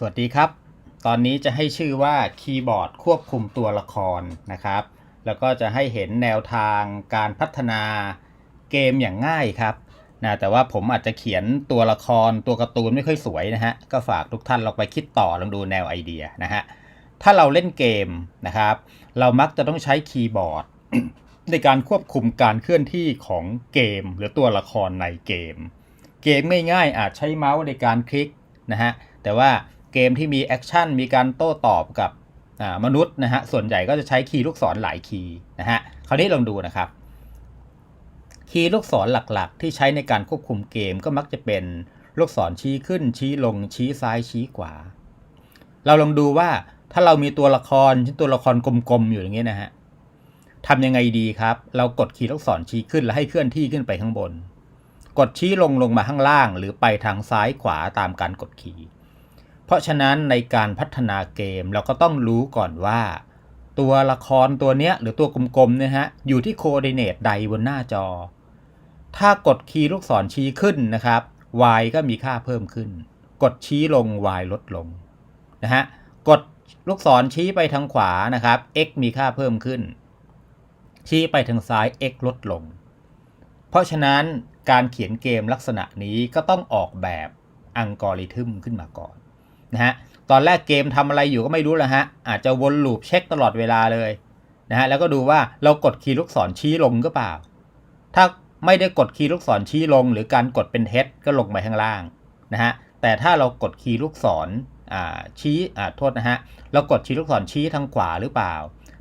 สวัสดีครับ ตอนนี้จะให้ชื่อว่าคีย์บอร์ดควบคุมตัวละครนะครับ แล้วก็จะให้เห็นแนวทางการพัฒนาเกมอย่างง่ายครับนะแต่ว่าผมอาจจะเขียนตัวละครตัวการ์ตูนไม่ค่อยสวยนะฮะ ก็ฝากทุกท่านลองไปคิดต่อลองดูแนวไอเดียนะฮะ ถ้าเราเล่นเกมนะครับ เรามักจะต้องใช้คีย์บอร์ดในการควบคุมการเคลื่อนที่ของเกม หรือตัวละครในเกม เกมง่ายๆอาจใช้เมาส์ในการคลิกนะฮะ แต่ว่า เกมที่มีแอคชั่นมีการโต้ตอบกับมนุษย์นะฮะส่วนใหญ่ก็จะใช้คีย์ลูกศรหลายคีย์นะฮะคราวนี้ลองดูนะครับคีย์ลูกศรหลักๆ ที่ใช้ในการควบคุมเกมก็มักจะเป็นลูกศรชี้ขึ้นชี้ลงชี้ซ้ายชี้ขวา เราลองดูว่าถ้าเรามีตัวละครเช่นตัวละครกลมๆอยู่อย่างเงี้ยนะฮะทำยังไงดีครับ เรากดคีย์ลูกศรชี้ขึ้นแล้วให้เคลื่อนที่ขึ้นไปข้างบน กดชี้ลงลงมาข้างล่าง หรือไปทางซ้ายขวาตามการกดคีย์ เพราะฉะนั้นในการพัฒนาเกมเราก็ต้องรู้ก่อนว่า ตัวละครตัวเนี้ยหรือตัวกลมๆเนี่ยฮะอยู่ที่โคออร์ดิเนตใดบนหน้าจอ ถ้ากดคีย์ลูกศรชี้ขึ้นนะครับ y ก็มีค่าเพิ่มขึ้น กดชี้ลง y ลดลงนะฮะกดลูกศรชี้ไปทางขวานะครับ x มีค่าเพิ่มขึ้น ชี้ไปทางซ้าย x ลดลง เพราะฉะนั้นการเขียนเกมลักษณะนี้ก็ต้องออกแบบอัลกอริทึมขึ้นมาก่อน นะฮะตอนแรกเกมทำอะไรอยู่ก็ไม่รู้แล้วฮะอาจจะวนลูปเช็คตลอดเวลาเลยนะฮะแล้วก็ดูว่าเรากดคีย์ลูกศรชี้ลงก็เปล่า ถ้าไม่ได้กดคีย์ลูกศรชี้ลง หรือการกดเป็นเฮดก็ลงไปข้างล่างนะฮะแต่ถ้าเรากดคีย์ลูกศรชี้อ่าโทษนะฮะเรากดคีย์ลูกศรชี้ทางขวาหรือเปล่า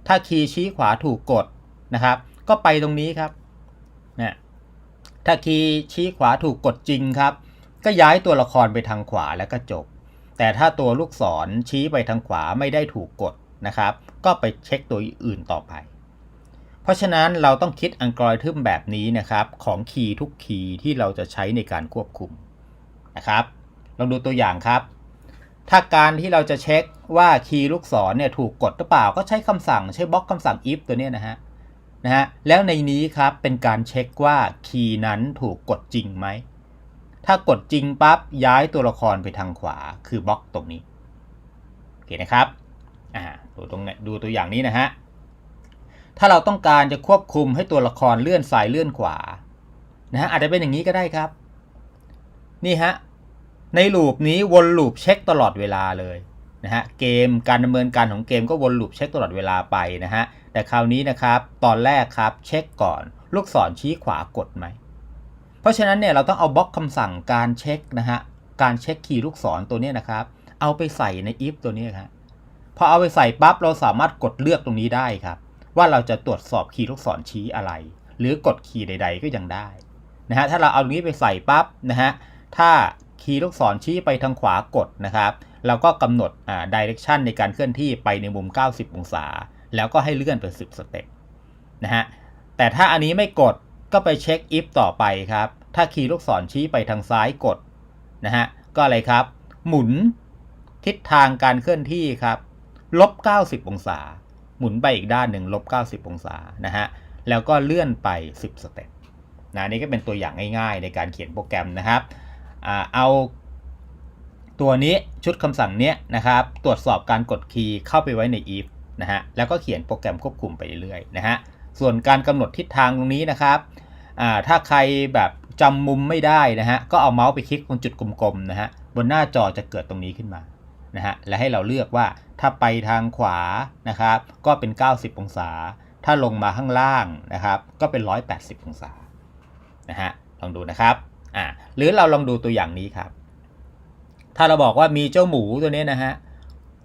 ถ้าคีย์ชี้ขวาถูกกดนะครับ ก็ไปตรงนี้ครับเนี่ยถ้าคีย์ชี้ขวาถูกกดจริงครับ ก็ย้ายตัวละครไปทางขวาแล้วก็จบ แต่ถ้าตัวลูกศรชี้ไปทางขวาไม่ได้ถูกกดนะครับ ก็ไปเช็คตัวอื่นต่อไป เพราะฉะนั้นเราต้องคิดอัลกอริทึมแบบนี้นะครับของคีย์ทุกคีย์ที่เราจะใช้ในการควบคุมนะครับ ลองดูตัวอย่างครับ ถ้าการที่เราจะเช็คว่าคีย์ลูกศรเนี่ยถูกกดหรือเปล่าก็ใช้คำสั่งใช้บล็อกคำสั่ง if ตัวนี้นะฮะนะฮะแล้วในนี้ครับเป็นการเช็คว่าคีย์นั้นถูกกดจริงไหม ถ้ากดจริงปั๊บย้ายตัวละครไปทางขวาคือบล็อกตรงนี้โอเคนะครับอ่าดูตรงนี้ดูตัวอย่างนี้นะฮะถ้าเราต้องการจะควบคุมให้ตัวละครเลื่อนซ้ายเลื่อนขวานะฮะอาจจะเป็นอย่างนี้ก็ได้ครับ นี่ฮะในลูปนี้วนลูปเช็คตลอดเวลาเลยนะฮะเกมการดำเนินการของเกมก็วนลูปเช็คตลอดเวลาไปนะฮะแต่คราวนี้นะครับตอนแรกครับเช็คก่อน ลูกศรชี้ขวากดไหม เพราะฉะนั้นเนี่ยเราต้องเอาบล็อกคำสั่งการเช็คนะฮะการเช็คคีย์ลูกศรตัวเนี้ยนะครับ เอาไปใส่ใน if ตัวนี้ครับพอเอาไปใส่ปั๊บเราสามารถกดเลือกตรงนี้ได้ครับ ว่าเราจะตรวจสอบคีย์ลูกศรชี้อะไร หรือกดคีย์ใด ๆ ก็ยังได้นะฮะถ้าเราเอาตรงนี้ไปใส่ปั๊บนะฮะถ้าคีย์ลูกศรชี้ไปทางขวากดนะครับเราก็กำหนดอ่า direction ในการเคลื่อนที่ไปในมุม 90 องศา แล้วก็ให้เลื่อนไป 10 สเต็ปนะฮะแต่ถ้าอันนี้ไม่กด ก็ไปเช็ค if ต่อไปครับ ถ้าคีย์ลูกศรชี้ไปทางซ้ายกดนะฮะ ก็อะไรครับ หมุนทิศทางการเคลื่อนที่ครับลบ 90 องศา หมุนไปอีกด้านหนึ่งลบ 90 องศานะฮะ แล้วก็เลื่อนไป 10 สเต็ปนะนี่ก็เป็นตัวอย่างง่าย ๆ ในการเขียนโปรแกรมนะครับอเอาตัวนี้ชุดคำสั่งเนี้ยนะครับ ตรวจสอบการกดคีย์เข้าไปไว้ใน if นะฮะ แล้วก็เขียนโปรแกรมควบคุมไปเรื่อยๆนะฮะ ส่วนการกำหนดทิศทางตรงนี้นะครับ อ่าถ้าใครแบบจำมุมไม่ได้นะฮะก็เอาเมาส์ไปคลิกตรงจุดกลมๆนะฮะบนหน้าจอจะเกิดตรงนี้ขึ้นมานะฮะและให้เราเลือกว่าถ้าไปทางขวานะครับก็เป็น 90 องศา ถ้าลงมาข้างล่างนะครับก็เป็น 180 องศานะฮะลองดูนะครับอ่าหรือเราลองดูตัวอย่างนี้ครับ ถ้าเราบอกว่ามีเจ้าหมูตัวนี้นะฮะ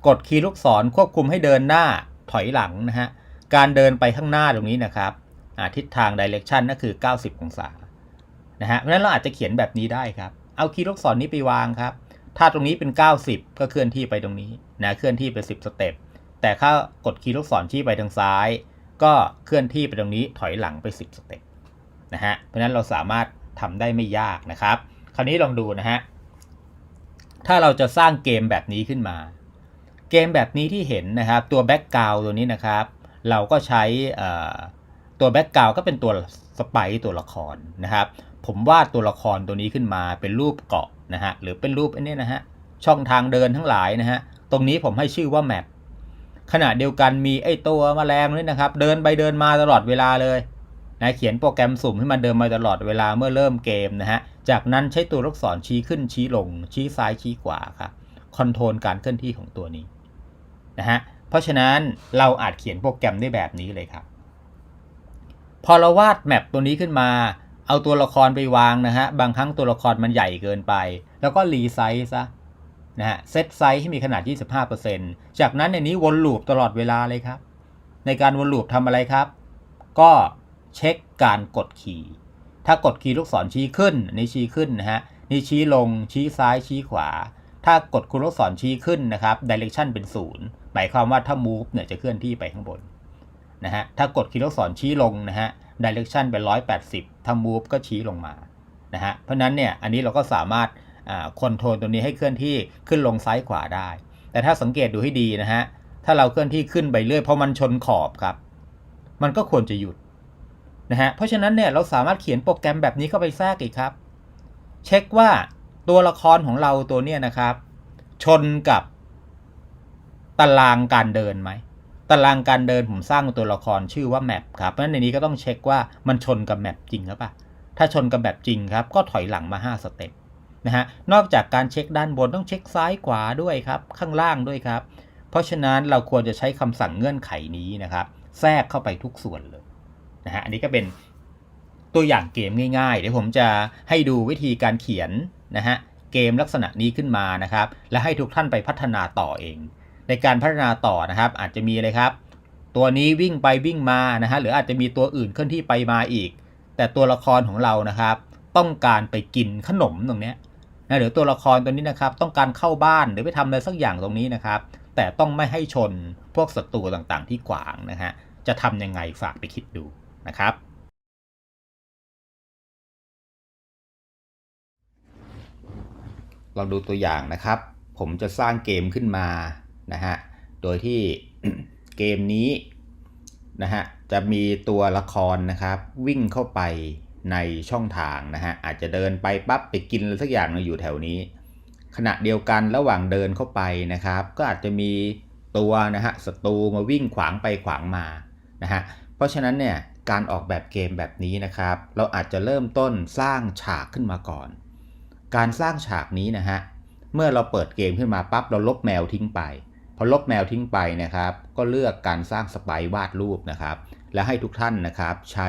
กดคีย์ลูกศรควบคุมให้เดินหน้าถอยหลังนะฮะการเดินไปข้างหน้าตรงนี้นะครับ ทิศทาง direction ก็คือ 90 องศานะฮะเพราะฉะนั้นเราอาจจะเขียนแบบนี้ได้ครับ เอาคีย์ลูกศรนี้ไปวางครับ ถ้าตรงนี้เป็น 90 ก็เคลื่อนที่ไปตรงนี้นะเคลื่อนที่ไป 10 สเต็ปแต่ถ้ากดคีย์ลูกศรชี้ไปทางซ้าย ก็เคลื่อนที่ไปตรงนี้ถอยหลังไป 10 สเต็ปนะฮะเพราะฉะนั้นเราสามารถทำได้ไม่ยากนะครับ คราวนี้ลองดูนะฮะถ้าเราจะสร้างเกมแบบนี้ขึ้นมา เกมแบบนี้ที่เห็นนะครับ ตัวแบ็กกราวตัวนี้นะครับ เราก็ใช้ ตัวแบ็กกราวก็เป็นตัวสไปตัวละครนะครับ ผมวาดตัวละครตัวนี้ขึ้นมาเป็นรูปเกาะนะฮะหรือเป็นรูปอันนี้นะฮะช่องทางเดินทั้งหลายนะฮะตรงนี้ผมให้ชื่อว่าแมปขณะเดียวกันมีไอ้ตัวแมลงนี่นะครับ เดินไปเดินมาตลอดเวลาเลยนะเขียนโปรแกรมสุ่มให้มันเดินมาตลอดเวลาเมื่อเริ่มเกมนะฮะจากนั้นใช้ตัวลูกศรชี้ขึ้นชี้ลง ชี้ซ้ายชี้ขวาครับคอนโทรลการเคลื่อนที่ของตัวนี้นะฮะเพราะฉะนั้นเราอาจเขียนโปรแกรมได้แบบนี้เลยครับ พอเราวาดแมปตัวนี้ขึ้นมา เอาตัวละครไปวางนะฮะ บางครั้งตัวละครมันใหญ่เกินไป แล้วก็รีไซส์ซะนะฮะ เซตไซส์ให้มีขนาด 25%จากนั้นในนี้วนลูปตลอดเวลาเลยครับ ในการวนลูปทำอะไรครับ ก็เช็คการกดคีย์ถ้ากดคีย์ลูกศรชี้ขึ้นนี่ชี้ขึ้นนะฮะนี่ชี้ลงชี้ซ้ายชี้ขวา ถ้ากดคุณลูกศรชี้ขึ้นนะครับ direction เป็นศูนย์หมายความว่าถ้า move เนี่ยจะเคลื่อนที่ไปข้างบน นะฮะถ้ากดคีย์ลูกศรชี้ลงนะฮะ direction เป็น 180 ถ้า move ก็ชี้ลงมานะฮะเพราะนั้นเนี่ยอันนี้เราก็สามารถคอนโทรลตัวนี้ให้เคลื่อนที่ขึ้นลงซ้ายขวาได้ แต่ถ้าสังเกตดูให้ดีนะฮะถ้าเราเคลื่อนที่ขึ้นไปเรื่อยเพราะมันชนขอบครับ มันก็ควรจะหยุดนะฮะเพราะฉะนั้นเนี่ยเราสามารถเขียนโปรแกรมแบบนี้เข้าไปแทรกอีกครับ เช็คว่าตัวละครของเราตัวเนี้ยนะครับ ชนกับตารางการเดินไหม ตารางการเดินผมสร้างตัวละครชื่อว่าแมปครับเพราะฉะนั้นในนี้ก็ต้องเช็คว่ามันชนกับแมปจริงหรือเปล่าถ้าชนกับแบบจริงครับก็ถอยหลังมา 5 สเต็ปนะฮะนอกจากการเช็คด้านบนต้องเช็คซ้ายขวาด้วยครับข้างล่างด้วยครับ เพราะฉะนั้นเราควรจะใช้คำสั่งเงื่อนไขนี้นะครับ แทรกเข้าไปทุกส่วนเลยนะฮะอันนี้ก็เป็นตัวอย่างเกมง่ายๆ เดี๋ยวผมจะให้ดูวิธีการเขียนนะฮะเกมลักษณะนี้ขึ้นมานะครับ และให้ทุกท่านไปพัฒนาต่อเอง ในการพัฒนาต่อนะครับ อาจจะมีเลยครับ ตัวนี้วิ่งไปวิ่งมานะฮะหรืออาจจะมีตัวอื่นเคลื่อนที่ไปมาอีก แต่ตัวละครของเรานะครับ ต้องการไปกินขนมตรงเนี้ยนะหรือตัวละครตัวนี้นะครับ ต้องการเข้าบ้านหรือไปทำอะไรสักอย่างตรงนี้นะครับ แต่ต้องไม่ให้ชนพวกศัตรูต่างๆ ที่ขวางนะฮะจะทำยังไงฝากไปคิดดูนะครับลองดูตัวอย่างนะครับ ผมจะสร้างเกมขึ้นมา นะฮะ โดยที่เกมนี้นะฮะจะมีตัวละครนะครับ วิ่งเข้าไปในช่องทางนะฮะอาจจะเดินไปปั๊บไปกินอะไรสักอย่างอยู่แถวนี้ ขณะเดียวกันระหว่างเดินเข้าไปนะครับ ก็อาจจะมีตัวนะฮะศัตรูมาวิ่งขวางไปขวางมานะฮะเพราะฉะนั้นเนี่ยการออกแบบเกมแบบนี้นะครับ เราอาจจะเริ่มต้นสร้างฉากขึ้นมาก่อน การสร้างฉากนี้นะฮะเมื่อเราเปิดเกมขึ้นมาปั๊บเราลบแมวทิ้งไป อลบแมวทิ้งไปนะครับ ก็เลือกการสร้างสไปวาดรูปนะครับ และให้ทุกท่านนะครับใช้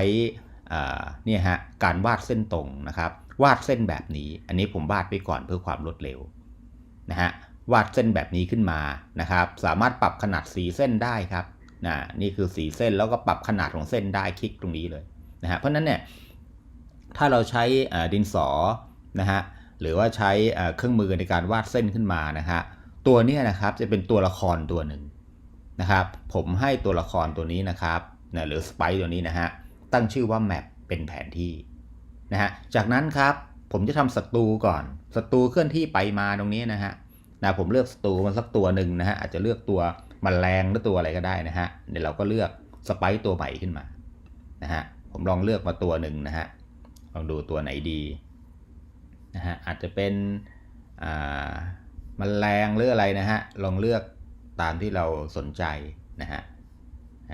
เนี่ยฮะการวาดเส้นตรงนะครับ วาดเส้นแบบนี้ อันนี้ผมวาดไปก่อนเพื่อความรวดเร็วนะฮะวาดเส้นแบบนี้ขึ้นมานะครับ สามารถปรับขนาดสีเส้นได้ครับนะนี่คือสีเส้นแล้วก็ปรับขนาดของเส้นได้คลิกตรงนี้เลยนะฮะเพราะนั้นเนี่ยถ้าเราใช้ดินสอนะฮะหรือว่าใช้เครื่องมือในการวาดเส้นขึ้นมานะฮะ ตัวนี้นะครับจะเป็นตัวละครตัวหนึ่งนะครับ ผมให้ตัวละครตัวนี้นะครับนะหรือสไปตัวนี้นะฮะตั้งชื่อว่าแมปเป็นแผนที่นะฮะจากนั้นครับผมจะทำศัตรูก่อนศัตรูเคลื่อนที่ไปมาตรงนี้นะฮะนะผมเลือกศัตรูมาสักตัวหนึ่งนะฮะอาจจะเลือกตัวมแมลงหรือตัวอะไรก็ได้นะฮะเดี๋ยวเราก็เลือกสไปตัวใหม่ขึ้นมานะฮะผมลองเลือกมาตัวหนึ่งนะฮะลองดูตัวไหนดีนะฮะอาจจะเป็น มแมลงหรืออะไรนะฮะ ลองเลือกตามที่เราสนใจนะฮะ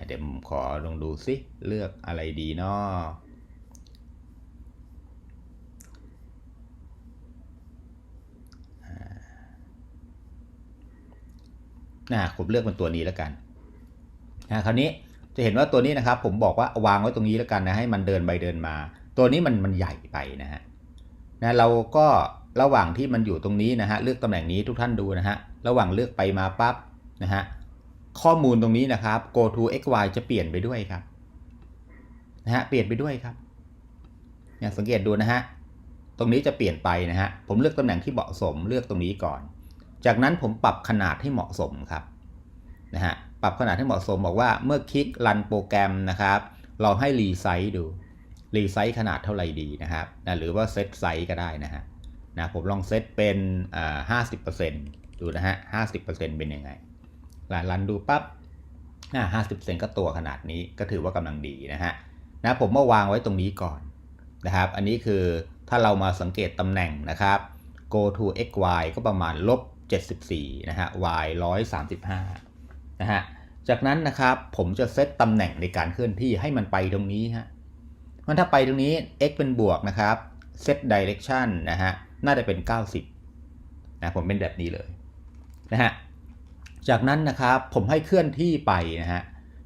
เดี๋ยวผมขอลองดูซิ เลือกอะไรดีเนาะนะผมเลือกเป็นตัวนี้แล้วกันนะคราวนี้จะเห็นว่าตัวนี้นะครับ ผมบอกว่าวางไว้ตรงนี้แล้วกันนะให้มันเดินไปเดินมา ตัวนี้มันมันใหญ่ไปนะฮะนะเราก็ ระหว่างที่มันอยู่ตรงนี้นะฮะเลือกตำแหน่งนี้ทุกท่านดูนะฮะระหว่างเลือกไปมาปั๊บนะฮะข้อมูลตรงนี้นะครับ go to x y จะเปลี่ยนไปด้วยครับนะฮะเปลี่ยนไปด้วยครับเนี่ยสังเกตดูนะฮะตรงนี้จะเปลี่ยนไปนะฮะผมเลือกตำแหน่งที่เหมาะสมเลือกตรงนี้ก่อน จากนั้นผมปรับขนาดให้เหมาะสมครับนะฮะปรับขนาดให้เหมาะสมบอกว่าเมื่อคลิกรันโปรแกรมนะครับเราให้รีไซส์ดูรีไซส์ขนาดเท่าไหร่ดีนะครับนะหรือว่าเซตไซส์ก็ได้นะฮะ นะผมลองเซตเป็นห้าสิบเปอร์เซ็นต์ดูนะฮะห้าสิบเปอร์เซ็นต์เป็นยังไงรันดูปั๊บห้าสิบเปอร์เซ็นต์ก็ตัวขนาดนี้ก็ถือว่ากำลังดีนะฮะนะผมมาวางไว้ตรงนี้ก่อนนะครับ อันนี้คือถ้าเรามาสังเกตตำแหน่งนะครับ go to x y ก็ประมาณลบ74นะฮะ y 135นะฮะ จากนั้นนะครับผมจะเซตตำแหน่งในการเคลื่อนที่ให้มันไปตรงนี้ฮะ มันถ้าไปตรงนี้ x เป็นบวกนะครับ set direction นะฮะ น่าจะเป็น 90นะผมเป็นแบบนี้เลยนะฮะจากนั้นนะครับผมให้เคลื่อนที่ไปนะฮะ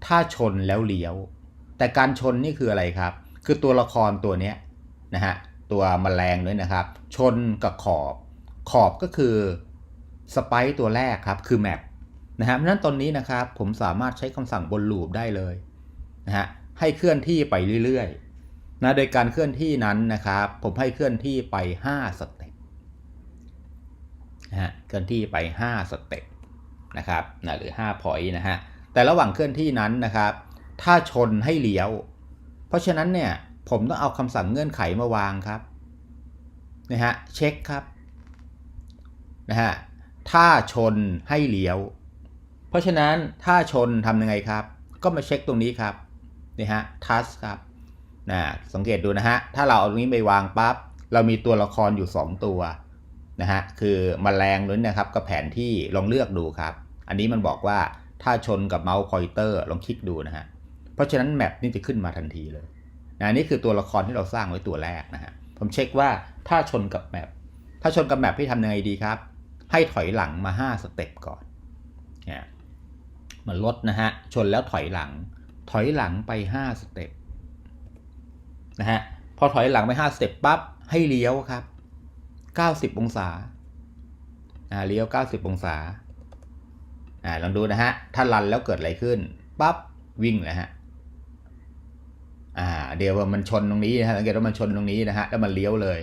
ถ้าชนแล้วเลี้ยว แต่การชนนี่คืออะไรครับ คือตัวละครตัวเนี้ยนะฮะตัวมแมลงด้วยนะครับ ชนกับขอบ ขอบก็คือสไปซ์ตัวแรกครับคือแมปนะฮะเพราะฉะนั้นตอนนี้นะครับผมสามารถใช้คำสั่งบนลูปได้เลยนะฮะให้เคลื่อนที่ไปเรื่อยๆนะโดยการเคลื่อนที่นั้นนะครับ ผมให้เคลื่อนที่ไป 5 สเต็ป นะฮะเคลื่อนที่ไป 5 สเต็ปนะครับนะหรือ5 point นะฮะแต่ระหว่างเคลื่อนที่นั้นนะครับ ถ้าชนให้เลี้ยว เพราะฉะนั้นเนี่ยผมต้องเอาคำสั่งเงื่อนไขมาวางครับนะฮะเช็คครับนะฮะถ้าชนให้เลี้ยว เพราะฉะนั้นถ้าชนทำยังไงครับ ก็มาเช็คตรงนี้ครับนี่ฮะทัสครับนะสังเกตดูนะฮะถ้าเราเอาตรงนี้ไปวางปั๊บเรามีตัวละครอยู่ 2 ตัว นะฮะคือมแมลงนู้นนะครับกับแผนที่ลองเลือกดูครับ อันนี้มันบอกว่าถ้าชนกับเมาส์พอยเตอร์ลองคลิกดูนะฮะเพราะฉะนั้นแมปนี่จะขึ้นมาทันทีเลยนะนี่คือตัวละครที่เราสร้างไว้ตัวแรกนะฮะผมเช็คว่าถ้าชนกับแมปถ้าชนกับแมปพี่ทำยังไงดีครับ ให้ถอยหลังมา 5 สเต็ปก่อนเนี่ยมันลดนะฮะชนแล้วถอยหลัง ถอยหลังไป 5 สเต็ปนะฮะพอถอยหลังไป 5 สเต็ปปั๊บให้เลี้ยวครับ 90 องศา อ่า เลี้ยว 90 องศา อ่า ลองดูนะฮะ ถ้ารันแล้วเกิดอะไรขึ้น ปั๊บ วิ่งเลยฮะ อ่า เดี๋ยวมันชนตรงนี้นะฮะ สังเกตว่ามันชนตรงนี้นะฮะ แล้วมันเลี้ยวเลย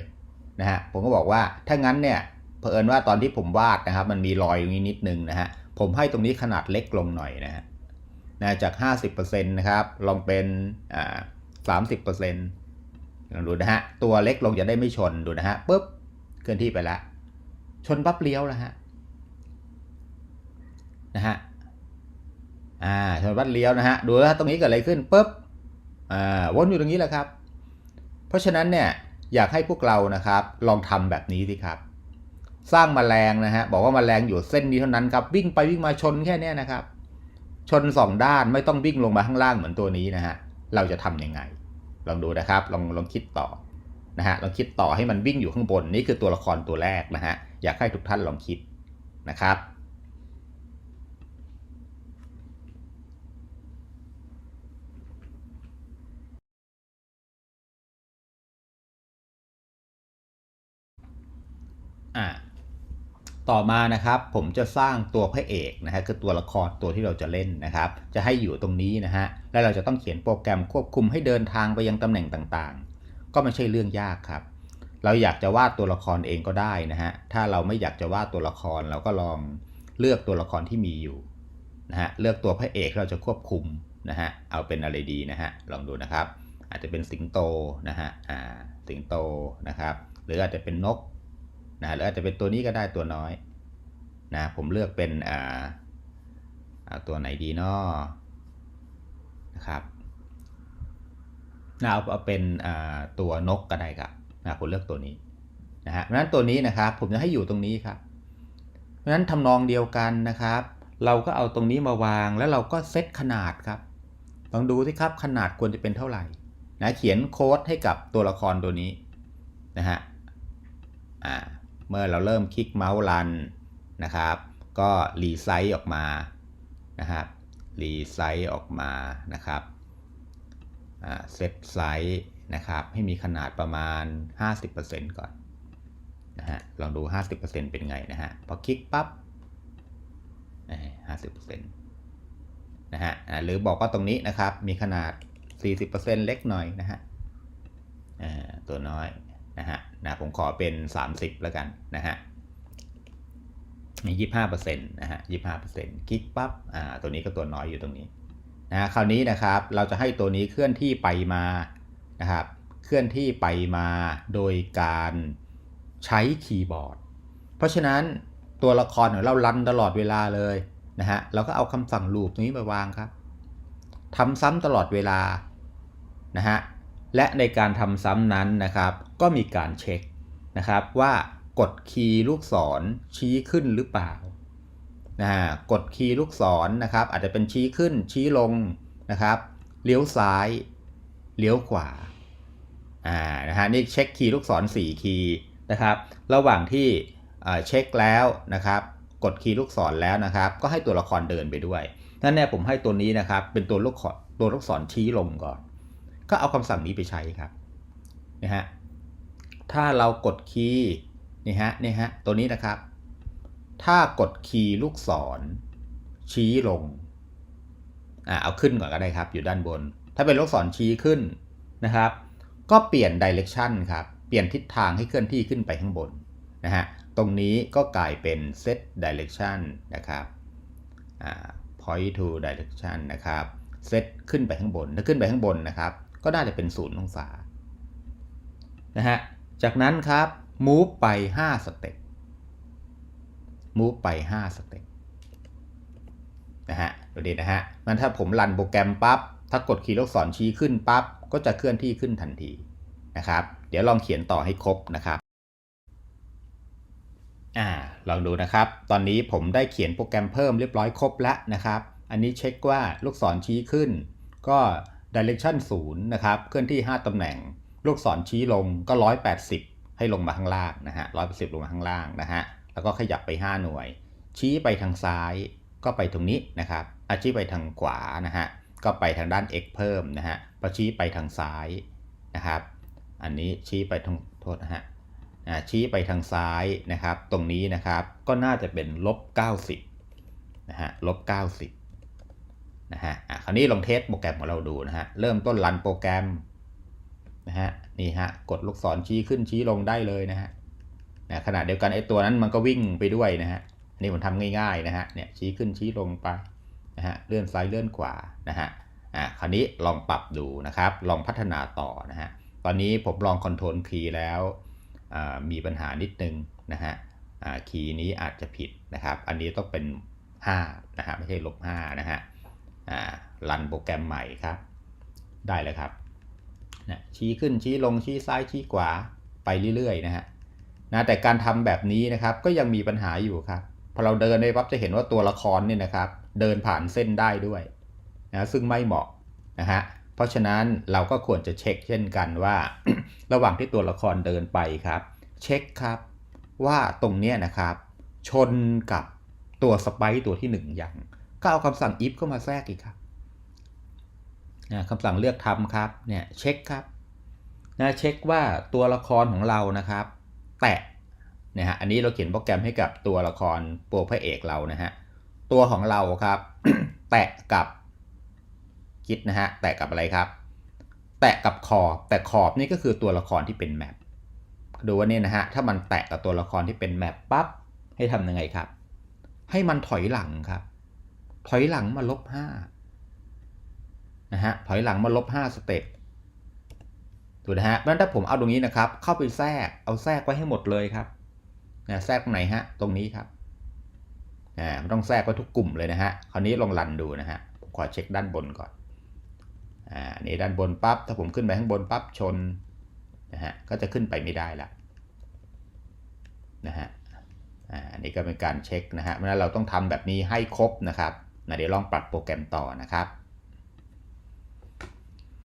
นะฮะ ผมก็บอกว่า ถ้างั้นเนี่ยเผอิญว่าตอนที่ผมวาดนะครับ มันมีรอยตรงนี้นิดนึงนะฮะ ผมให้ตรงนี้ขนาดเล็กลงหน่อยนะฮะนะจาก 50%นะครับ ลองเป็นอ่า30%ลองดูนะฮะ ตัวเล็กลงจะได้ไม่ชน ดูนะฮะปุ๊บ ลื่อนที่ไปแล้วชนปั๊บเลี้ยวแล้วฮะนะฮะอ่าชนปั๊บเลี้ยวนะฮะดูแล้วตรงนี้เกิดอะไรขึ้นปุ๊บอ่าวนอยู่ตรงนี้แหละครับ เพราะฉะนั้นเนี่ยอยากให้พวกเรานะครับ ลองทำแบบนี้สิครับ สร้างมแมลงนะฮะบอกว่ามาแมลงอยู่เส้นนี้เท่านั้นครับ วิ่งไปวิ่งมาชนแค่นี้นะครับ ชนสองด้านไม่ต้องวิ่งลงมาข้างล่างเหมือนตัวนี้นะฮะเราจะทํำยังไง ลองดูนะครับ ลองลองคิดต่อ นะฮะลองคิดต่อให้มันวิ่งอยู่ข้างบนนี่คือตัวละครตัวแรกนะฮะอยากให้ทุกท่านลองคิดนะครับต่อมานะครับผมจะสร้างตัวพระเอกนะฮะคือตัวละครตัวที่เราจะเล่นนะครับ จะให้อยู่ตรงนี้นะฮะแล้วเราจะต้องเขียนโปรแกรมควบคุมให้เดินทางไปยังตำแหน่งต่าง ก็ไม่ใช่เรื่องยากครับ เราอยากจะวาดตัวละครเองก็ได้นะฮะ ถ้าเราไม่อยากจะวาดตัวละครเราก็ลองเลือกตัวละครที่มีอยู่นะฮะ เลือกตัวพระเอกที่เราจะควบคุมนะฮะ เอาเป็นอะไรดีนะฮะ ลองดูนะครับ อาจจะเป็นสิงโตนะฮะ อ่า สิงโตนะครับ หรืออาจจะเป็นนกนะหรืออาจจะเป็นตัวนี้ก็ได้ตัวน้อยนะผมเลือกเป็นอ่าเอาตัวไหนดีเนาะนะครับ นะเอาเอาเป็นตัวนกก็ได้ครับนะผมเลือกตัวนี้นะฮะเพราะฉะนั้นตัวนี้นะครับผมจะให้อยู่ตรงนี้ครับ เพราะฉะนั้นทำนองเดียวกันนะครับ เราก็เอาตรงนี้มาวางแล้วเราก็เซตขนาดครับลองดูสิครับขนาดควรจะเป็นเท่าไหร่นะเขียนโค้ดให้กับตัวละครตัวนี้นะฮะอ่าเมื่อเราเริ่มคลิกเมาส์รันนะครับ ก็รีไซส์ออกมานะครับรีไซส์ออกมานะครับ เซตไซส์นะครับ ให้มีขนาดประมาณ 50%ก่อนนะฮะลองดู 50%เป็นไงนะฮะพอคลิกปั๊บห้าสิบเปอร์เซ็นต์นะฮะหรือบอกว่าตรงนี้นะครับ มีขนาด 40%เล็กหน่อยนะฮะตัวน้อยนะฮะนะผมขอเป็น 30 แล้วกันนะฮะมียี่ห้าเปอร์เซ็นต์นะฮะยี่ห้าเปอร์เซ็นต์คลิกปั๊บอ่าตัวนี้ก็ตัวน้อยอยู่ตรงนี้ นะคราวนี้นะครับเราจะให้ตัวนี้เคลื่อนที่ไปมานะครับ เคลื่อนที่ไปมาโดยการใช้คีย์บอร์ด เพราะฉะนั้นตัวละครของเราลันตลอดเวลาเลยนะฮะเราก็เอาคำสั่งลูปตรงนี้มาวางครับทำซ้ำตลอดเวลานะฮะและในการทำซ้ำนั้นนะครับ ก็มีการเช็คนะครับว่ากดคีย์ลูกศรชี้ขึ้นหรือเปล่า นะกดคีย์ลูกศรนะครับ อาจจะเป็นชี้ขึ้นชี้ลงนะครับเลี้ยวซ้ายเลี้ยวขวาอ่านะฮะนี่เช็คคีย์ลูกศร4คีย์นะครับ ระหว่างที่เช็คแล้วนะครับ กดคีย์ลูกศรแล้วนะครับ ก็ให้ตัวละครเดินไปด้วยนั่นแน่ผมให้ตัวนี้นะครับ เป็นตัวลูกตัวลูกศรชี้ลงก่อน ก็เอาคำสั่งนี้ไปใช้ครับนะฮะถ้าเรากดคีย์นี่ฮะนี่ฮะตัวนี้นะครับ ถ้ากดคีย์ลูกศร ชี้ลงอ่าเอาขึ้นก่อนก็ได้ครับ อยู่ด้านบน ถ้าเป็นลูกศรชี้ขึ้นนะครับ ก็เปลี่ยน direction ครับ เปลี่ยนทิศทางให้เคลื่อนที่ขึ้นไปข้างบนนะฮะ ตรงนี้ก็กลายเป็น set direction นะครับ point to direction นะครับ set ขึ้นไปข้างบน ถ้าขึ้นไปข้างบนนะครับ ก็น่าจะเป็นศูนย์องศา นะฮะ จากนั้นครับ move ไป 5 สเต็ป move ไป 5 สเต็ปนะฮะดูดีนะฮะมันถ้าผมรันโปรแกรมปั๊บถ้ากดคีย์ลูกศรชี้ขึ้นปั๊บก็จะเคลื่อนที่ขึ้นทันทีนะครับ เดี๋ยวลองเขียนต่อให้ครบนะครับอ่าลองดูนะครับ ตอนนี้ผมได้เขียนโปรแกรมเพิ่มเรียบร้อยครบแล้วนะครับ อันนี้เช็คว่าลูกศรชี้ขึ้น ก็ direction 0นะครับเคลื่อนที่ 5ตำแหน่ง ลูกศรชี้ลงก็ 180 ให้ลงมาข้างล่างนะฮะ180 ลงมาข้างล่างนะฮะ แล้วก็ขยับไป 5 หน่วย ชี้ไปทางซ้ายก็ไปตรงนี้นะครับอาชี้ไปทางขวานะฮะก็ไปทางด้าน x เพิ่มนะฮะพอชี้ไปทางซ้ายนะครับ อันนี้ชี้ไปทางโทษนะฮะชี้ไปทางซ้ายนะครับ ตรงนี้นะครับก็น่าจะเป็นลบ 90นะฮะลบ 90นะฮะคราวนี้ลองเทสโปรแกรมของเราดูนะฮะเริ่มต้นรันโปรแกรมนะฮะนี่ฮะกดลูกศรชี้ขึ้นชี้ลงได้เลยนะฮะ นะขณะเดียวกันไอ้ตัวนั้นมันก็วิ่งไปด้วยนะฮะนี่ผมทำง่ายๆนะฮะเนี่ยชี้ขึ้นชี้ลงไปนะฮะเลื่อนซ้ายเลื่อนขวานะฮะอ่าคราวนี้ลองปรับดูนะครับ ลองพัฒนาต่อนะฮะตอนนี้ผมลองคอนโทรลคีย์แล้วมีปัญหานิดนึงนะฮะคีย์นี้อาจจะผิดนะครับ อันนี้ต้องเป็น 5 นะฮะไม่ใช่ลบ5นะฮะรันโปรแกรมใหม่ครับ ได้เลยครับนะชี้ขึ้นชี้ลงชี้ซ้ายชี้ขวาไปเรื่อยๆนะฮะ นะแต่การทำแบบนี้นะครับก็ยังมีปัญหาอยู่ครับพอเราเดินไปปั๊บจะเห็นว่าตัวละครเนี่ยนะครับ เดินผ่านเส้นได้ด้วยนะซึ่งไม่เหมาะนะฮะเพราะฉะนั้นเราก็ควรจะเช็คเช่นกันว่า ระหว่างที่ตัวละครเดินไปครับ เช็คครับว่าตรงเนี้ยนะครับ ชนกับตัวสไปตัวที่ 1 อย่างก็เอาคำสั่ง if เข้ามาแทรกอีกครับนะคำสั่งเลือกทำครับเนี่ยเช็คครับนะเช็คว่าตัวละครของเรานะครับ แตะนะฮะอันนี้เราเขียนโปรแกรมให้กับตัวละครตัวพระเอกเรานะฮะตัวของเราครับ แตะกับคิดนะฮะแตะกับอะไรครับ แตะกับขอบแต่ขอบนี่ก็คือตัวละครที่เป็นแมปดูว่าเนี่ยนะฮะถ้ามันแตะกับตัวละครที่เป็นแมปปั๊บให้ทำยังไงครับ ให้มันถอยหลังครับ ถอยหลังมาลบห้านะฮะถอยหลังมาลบห้าสเต็ป ดูนะฮะเพราะถ้าผมเอาตรงนี้นะครับ เข้าไปแทรกเอาแทรกไว้ให้หมดเลยครับนะแทรกตรงไหนฮะตรงนี้ครับอ่าต้องแทรกไว้ทุกกลุ่มเลยนะฮะคราวนี้ลองรันดูนะฮะผมขอเช็คด้านบนก่อนอ่านี่ด้านบนปั๊บถ้าผมขึ้นไปข้างบนปั๊บชนนะฮะก็จะขึ้นไปไม่ได้ละนะฮะอ่านี่ก็เป็นการเช็คนะฮะเพราะนั้นเราต้องทำแบบนี้ให้ครบนะครับนะเดี๋ยวลองปรับโปรแกรมต่อนะครับ